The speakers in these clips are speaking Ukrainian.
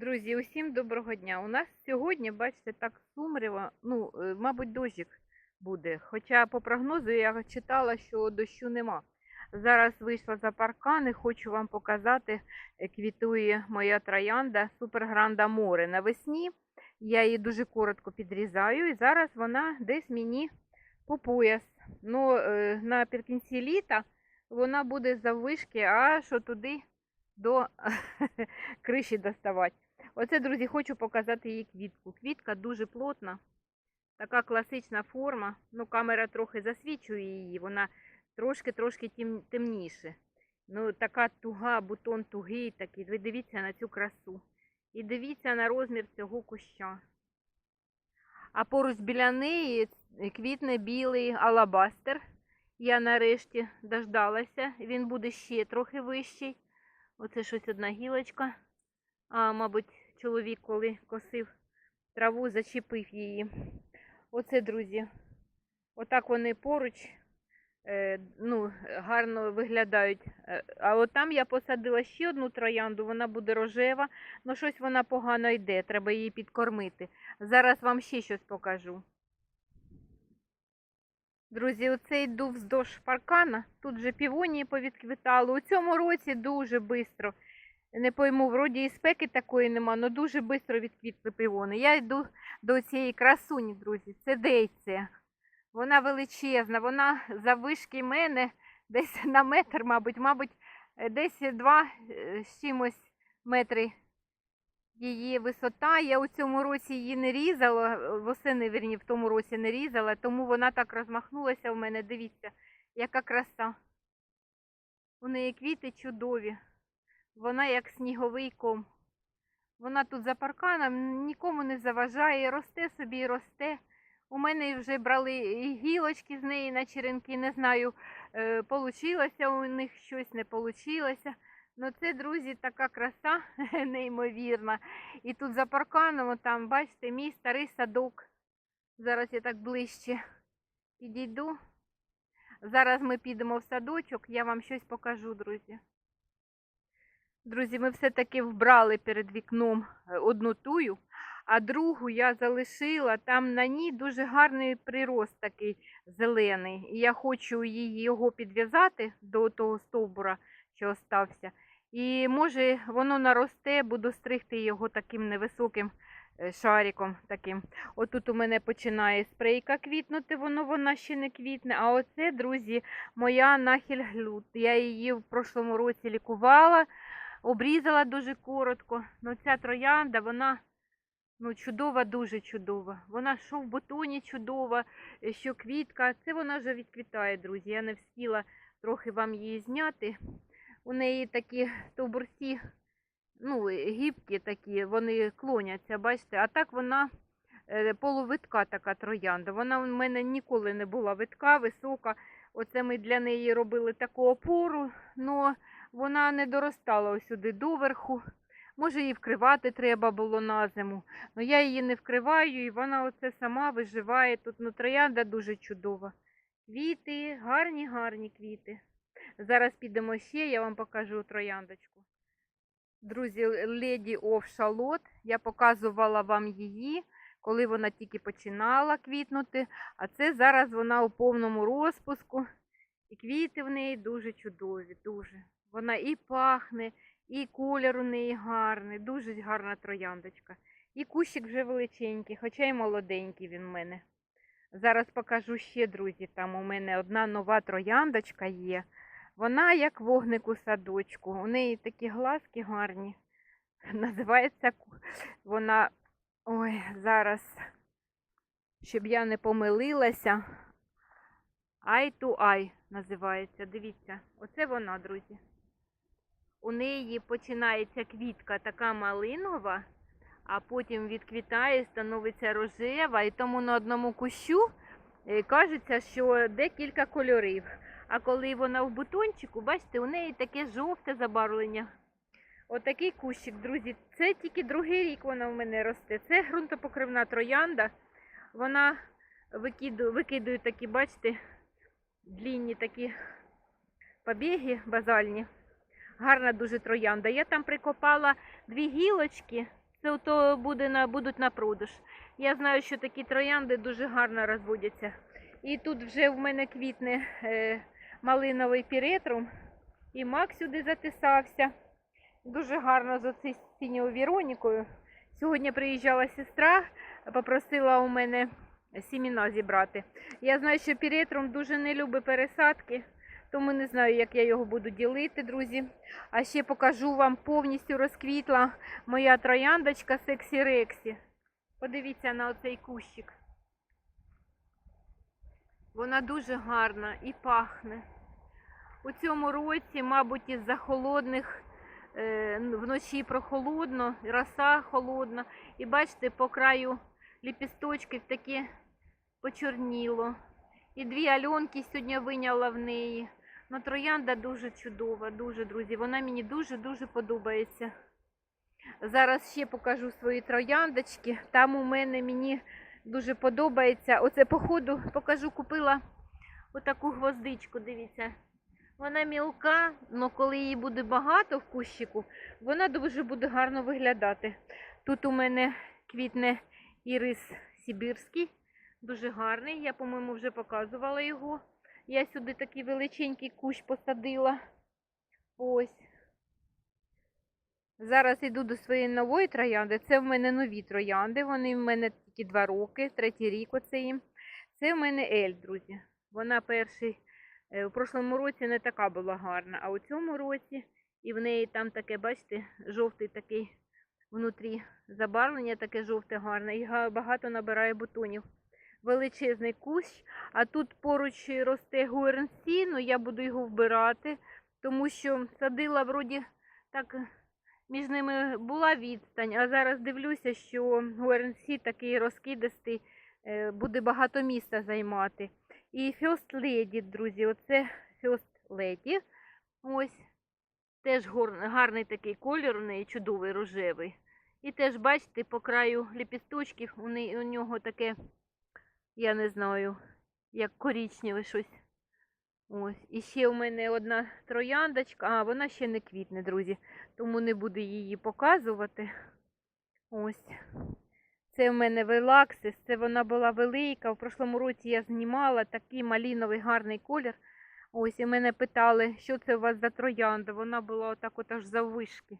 Друзі, усім доброго дня. У нас сьогодні, бачите, так сумріво, ну, е, мабуть, дощик буде. Хоча по прогнозу я читала, що дощу нема. Зараз вийшла за паркан і хочу вам показати, е, квітує моя троянда Супергранда Море. Навесні я її дуже коротко підрізаю, і зараз вона десь мені по пояс. Ну, е, наприкінці літа вона буде заввишки аж туди до криші доставати. Оце, друзі, хочу показати її квітку. Квітка дуже плотна, така класична форма. Ну, камера трохи засвічує її, вона трошки-трошки тем, темніше. Ну, така туга, бутон тугий такий. Ви дивіться на цю красу. І дивіться на розмір цього куща. А поруч біля неї квітне білий алабастер. Я нарешті дождалася. Він буде ще трохи вищий. Оце щось одна гілочка. А, мабуть, чоловік, коли косив траву, зачепив її. Оце, друзі. Отак вони поруч е, ну, гарно виглядають. Е, А от там я посадила ще одну троянду, вона буде рожева, але щось вона погано йде, треба її підкормити. Зараз вам ще щось покажу. Друзі, оце йду вздовж паркана. Тут же півонії повідквітали. У цьому році дуже швидко. Не пойму, вроді і спеки такої нема, але дуже швидко відквітли півони. Я йду до цієї красуні, друзі. Це дейція. Вона величезна, вона завишки мене десь на метр, мабуть, мабуть, е, десь два е, з чимось метри її висота. Я у цьому році її не різала, е, восени, вірні, в тому році не різала, тому вона так розмахнулася в мене. Дивіться, яка краса. У неї квіти чудові. Вона як сніговий ком. Вона тут за парканом нікому не заважає, росте собі росте. У мене вже брали і гілочки з неї на черенки, не знаю, е, получилося у них щось, не получилося. Ну це, друзі, така краса неймовірна. І тут за парканом, там, бачите, мій старий садок. Зараз я так ближче підійду. Зараз ми підемо в садочок, я вам щось покажу, друзі. Друзі, ми все-таки вбрали перед вікном е, одну тую, а другу я залишила. Там на ній дуже гарний прирост такий зелений. І я хочу його підв'язати до того стовбура, що остався. І може воно наросте, буду стригти його таким невисоким е, шариком. таким. Отут у мене починає спрейка квітнути, воно вона ще не квітне. А оце, друзі, моя нахіль глют. Я її в прошлому році лікувала обрізала дуже коротко. Ну ця троянда, вона ну, чудова, дуже чудова. Вона що в бутоні чудова, е, що квітка. Це вона вже відквітає, друзі. Я не встигла трохи вам її зняти. У неї такі стовбурці, ну, гібкі такі, вони клоняться, бачите, а так вона е, полувитка така троянда. Вона в мене ніколи не була витка, висока. Оце ми для неї робили таку опору, але вона не доростала ось сюди доверху. Може, її вкривати треба було на зиму. але я її не вкриваю, і вона оце сама виживає. Тут ну, троянда дуже чудова. Квіти, гарні, гарні квіти. Зараз підемо ще, я вам покажу трояндочку. Друзі, леді оф шалот. Я показувала вам її, коли вона тільки починала квітнути. А це зараз вона у повному розпуску. І квіти в неї дуже чудові, дуже. Вона і пахне, і колір у неї гарний, дуже гарна трояндочка. І кущик вже величенький, хоча й молоденький він в мене. Зараз покажу ще, друзі, там у мене одна нова трояндочка є. Вона як вогник у садочку. У неї такі глазки гарні. Називається вона. Ой, зараз, щоб я не помилилася. Eye to Eye називається. Дивіться, оце вона, друзі. У неї починається квітка така малинова, а потім відквітає, становиться рожева, і тому на одному кущу е, кажеться, що декілька кольорів. А коли вона в бутончику, бачите, у неї таке жовте забарвлення. Отакий кущик, друзі. Це тільки другий рік вона в мене росте. Це ґрунтопокривна троянда. Вона викидує, викидує такі, бачите, длінні такі побіги базальні. Гарна дуже троянда. Я там прикопала дві гілочки. це то буде на, будуть на продаж. Я знаю, що такі троянди дуже гарно розводяться. І тут вже в мене квітне е, малиновий піретрум, і мак сюди затисався. Дуже гарно з оцінював Веронікою. Сьогодні приїжджала сестра, попросила у мене сіміна зібрати. Я знаю, що піретрум дуже не любить пересадки, тому не знаю, як я його буду ділити, друзі. А ще покажу вам повністю розквітла моя трояндочка Сексі Рексі. Подивіться на оцей кущик. Вона дуже гарна і пахне. У цьому році, мабуть, із-за холодних е, вночі прохолодно, роса холодна. І бачите, по краю ліпісточків таке почорніло. І дві альонки сьогодні виняла в неї. Ну, троянда дуже чудова, дуже, друзі. Вона мені дуже-дуже подобається. Зараз ще покажу свої трояндочки. Там у мене мені дуже подобається. Оце, походу, покажу, купила отаку гвоздичку, дивіться. Вона мілка, але коли її буде багато в кущику, вона дуже буде гарно виглядати. Тут у мене квітне ірис Сибірський, дуже гарний. Я, по-моєму, вже показувала його. Я сюди такий величенький кущ посадила. Ось. Зараз йду до своєї нової троянди. Це в мене нові троянди. Вони в мене тільки два роки, третій рік оце їм. Це в мене Ель, друзі. Вона перший. е, У прошлому році не така була гарна, а у цьому році і в неї там таке, бачите, жовтий такий внутрі забарвлення, таке жовте гарне, і багато набирає бутонів. Величезний кущ, а тут поруч росте гуернсі, ну я буду його вбирати, тому що садила вроді так між ними була відстань, а зараз дивлюся, що гуернсі такий розкидистий, е, буде багато місця займати. І First Lady, друзі, оце First Lady. Ось. Теж гарний такий колір у неї, чудовий рожевий. І теж, бачите, по краю ліпісточків у нього таке, я не знаю, як корічневе щось. Ось. І ще у мене одна трояндочка, а вона ще не квітне, друзі, тому не буду її показувати. Ось. Це в мене велаксис, це вона була велика. В прошлому році я знімала такий маліновий гарний колір. Ось і мене питали, що це у вас за троянда. Вона була отак от аж заввишки.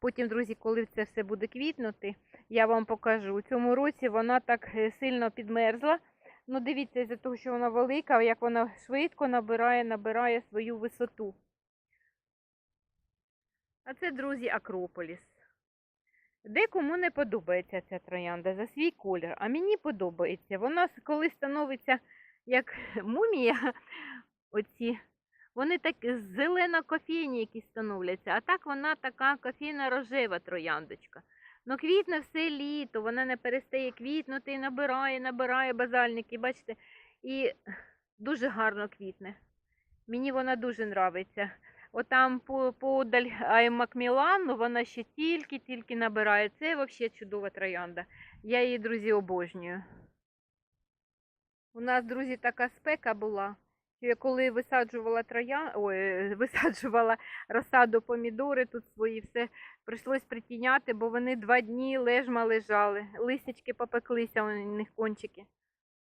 Потім, друзі, коли це все буде квітнути, я вам покажу. У цьому році вона так е, сильно підмерзла. Ну, дивіться, із-за того, що вона велика, як вона швидко набирає, набирає свою висоту. А це, друзі, Акрополіс. Декому не подобається ця троянда за свій колір, а мені подобається. Вона коли становиться як мумія, оці, вони так зелено кофейні якісь становляться, а так вона така кофейна рожева трояндочка. Ну квітне все літо, вона не перестає квітнути і набирає, набирає базальники, бачите, і дуже гарно квітне. Мені вона дуже нравиться. Отам по- подаль Ай Макмілан, ну вона ще тільки-тільки набирає. Це взагалі чудова троянда. Я її, друзі, обожнюю. У нас, друзі, така спека була. Я коли висаджувала троян... Ой, висаджувала розсаду помідори, тут свої все прийшлось притіняти, бо вони два дні лежма лежали. Листячки попеклися у них кончики.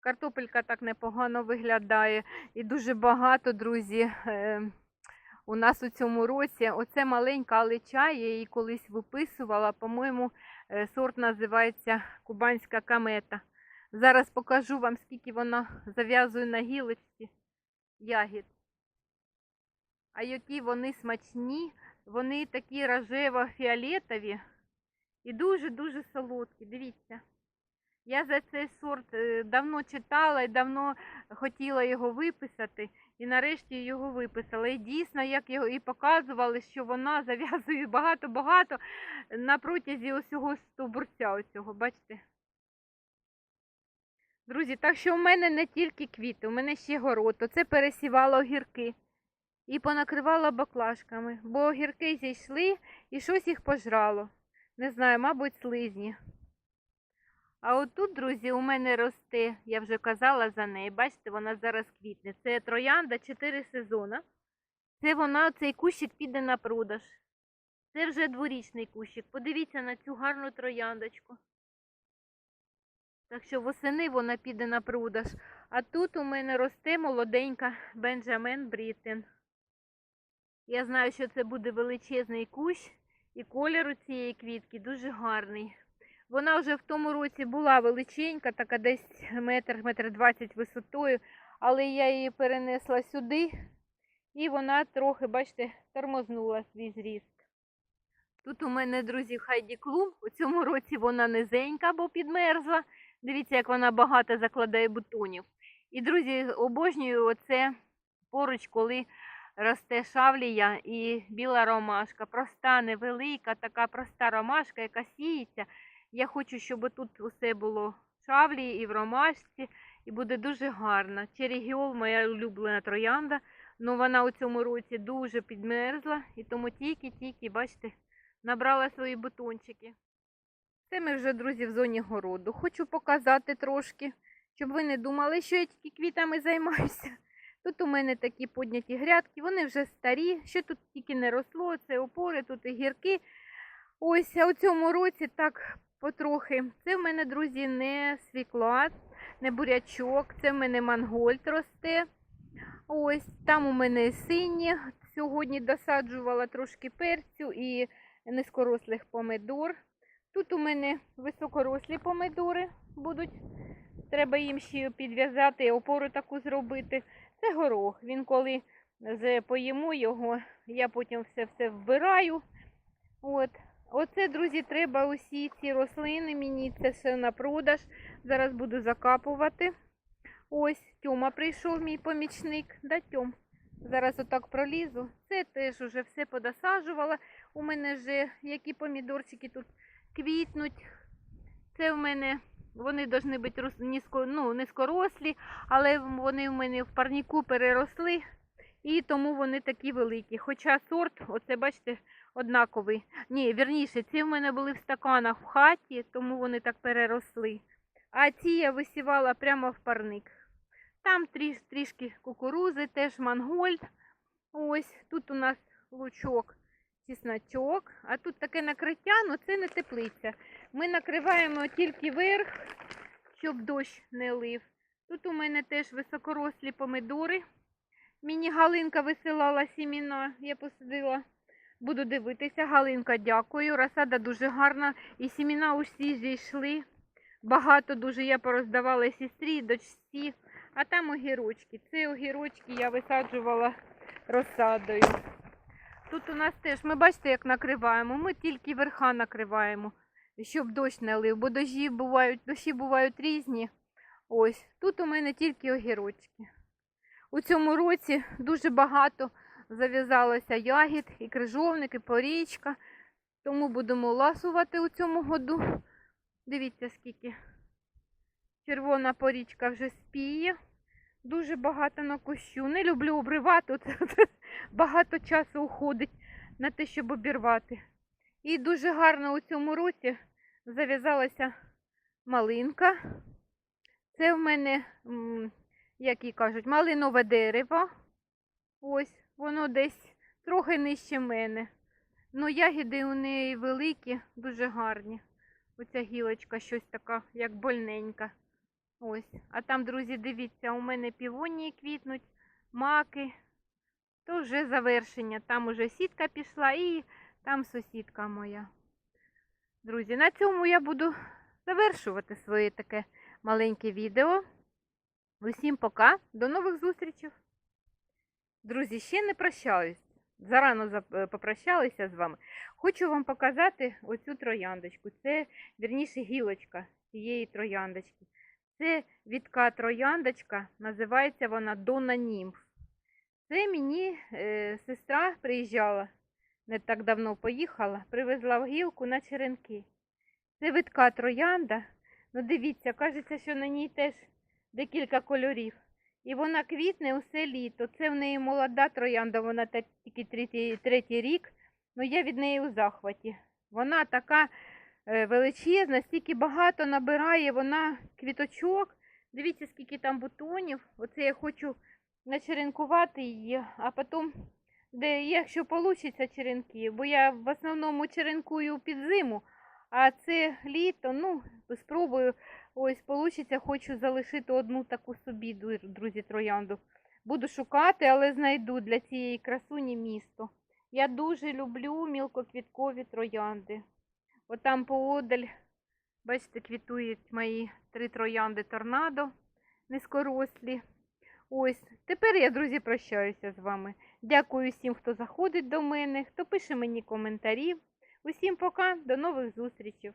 Картопелька так непогано виглядає. І дуже багато, друзі, е, у нас у цьому році. Оце маленька алеча, я її колись виписувала. По-моєму, е, сорт називається Кубанська камета. Зараз покажу вам, скільки вона зав'язує на гілочці ягід. А які вони смачні, вони такі рожево-фіолетові і дуже-дуже солодкі. Дивіться. Я за цей сорт е, давно читала і давно хотіла його виписати, і нарешті його виписала. І дійсно, як його і показували, що вона зав'язує багато-багато на протязі усього стовбурця оцього, бачите? Друзі, так що в мене не тільки квіти, у мене ще город. Оце пересівала огірки і понакривала баклажками, бо огірки зійшли і щось їх пожрало. Не знаю, мабуть, слизні. А отут, друзі, у мене росте, я вже казала за неї, бачите, вона зараз квітне. Це троянда 4 сезони. Це вона, цей кущик піде на продаж. Це вже дворічний кущик. Подивіться на цю гарну трояндочку. Так що восени вона піде на продаж. А тут у мене росте молоденька Бенджамен Бріттен. Я знаю, що це буде величезний кущ, і колір у цієї квітки дуже гарний. Вона вже в тому році була величенька, така десь метр, метр двадцять висотою, але я її перенесла сюди, і вона трохи, бачите, тормознула свій зріст. Тут у мене, друзі, Хайді Клум. У цьому році вона низенька, бо підмерзла. Дивіться, як вона багато закладає бутонів. І, друзі, обожнюю оце поруч, коли росте шавлія і біла ромашка. Проста, невелика, така проста ромашка, яка сіється. Я хочу, щоб тут усе було в шавлії і в ромашці, і буде дуже гарно. Черігіол, моя улюблена троянда, ну вона у цьому році дуже підмерзла, і тому тільки-тільки, бачите, набрала свої бутончики. Це ми вже, друзі, в зоні городу. Хочу показати трошки, щоб ви не думали, що я тільки квітами займаюся. Тут у мене такі подняті грядки, вони вже старі, що тут тільки не росло, це опори, тут і гірки. Ось, а у цьому році так потрохи. Це в мене, друзі, не свікла, не бурячок, це в мене мангольд росте. Ось, там у мене сині. Сьогодні досаджувала трошки перцю і низькорослих помидор. Тут у мене високорослі помидори будуть. Треба їм ще підв'язати, опору таку зробити. Це горох. Він коли поїмо його, я потім все-все вбираю. От. Оце, друзі, треба усі ці рослини мені. Це все на продаж. Зараз буду закапувати. Ось, Тьома прийшов, мій помічник. Да, Тьом? Зараз отак пролізу. Це теж уже все подосаджувала. У мене вже які помідорчики тут квітнуть. Це в мене, вони повинні бути низько, ну, низькорослі, але вони в мене в парніку переросли. І тому вони такі великі. Хоча сорт, оце бачите, однаковий. Ні, вірніше, ці в мене були в стаканах в хаті, тому вони так переросли. А ці я висівала прямо в парник. Там тріш, трішки кукурузи, теж мангольд. Ось тут у нас лучок, чесночок. А тут таке накриття, ну це не теплиця. Ми накриваємо тільки верх, щоб дощ не лив. Тут у мене теж високорослі помидори. Мені Галинка висилала сіміна, я посадила. Буду дивитися. Галинка, дякую. Розсада дуже гарна. І сіміна усі зійшли. Багато дуже я пороздавала сестрі, дочці. А там огірочки. Це огірочки я висаджувала розсадою. Тут у нас теж, ми бачите, як накриваємо. Ми тільки верха накриваємо, щоб дощ не лив, бо дощі бувають, дощі бувають різні. Ось, тут у мене тільки огірочки. У цьому році дуже багато зав'язалося ягід, і крижовник, і порічка. Тому будемо ласувати у цьому году. Дивіться, скільки червона порічка вже спіє. Дуже багато на кущу. Не люблю обривати. Оце багато часу уходить на те, щоб обірвати. І дуже гарно у цьому році зав'язалася малинка. Це в мене, як і кажуть, малинове дерево. Ось, воно десь трохи нижче мене. Ну, ягіди у неї великі, дуже гарні. Оця гілочка щось така, як больненька. Ось. А там, друзі, дивіться, у мене півонії квітнуть, маки. То вже завершення. Там уже сітка пішла і там сусідка моя. Друзі, на цьому я буду завершувати своє таке маленьке відео. Усім пока, до нових зустрічей. Друзі, ще не прощаюсь. Зарано е, попрощалися з вами. Хочу вам показати оцю трояндочку. Це, вірніше, гілочка цієї трояндочки. Це відка трояндочка, називається вона Дона Німф. Це мені е, сестра приїжджала, не так давно поїхала, привезла в гілку на черенки. Це видка троянда. Ну дивіться, кажеться, що на ній теж декілька кольорів. І вона квітне усе літо. Це в неї молода троянда, вона тільки третій, третій рік. Ну я від неї у захваті. Вона така е, величезна, стільки багато набирає вона квіточок. Дивіться, скільки там бутонів. Оце я хочу начеренкувати її, а потім де якщо вийде черенки, бо я в основному черенкую під зиму, а це літо, ну, спробую, ось вийде, хочу залишити одну таку собі, друзі, троянду. Буду шукати, але знайду для цієї красуні місто. Я дуже люблю мілкоквіткові троянди. Отам поодаль, бачите, квітують мої три троянди торнадо низькорослі. Ось, тепер я, друзі, прощаюся з вами. Дякую всім, хто заходить до мене, хто пише мені коментарі. Усім пока, до нових зустрічей.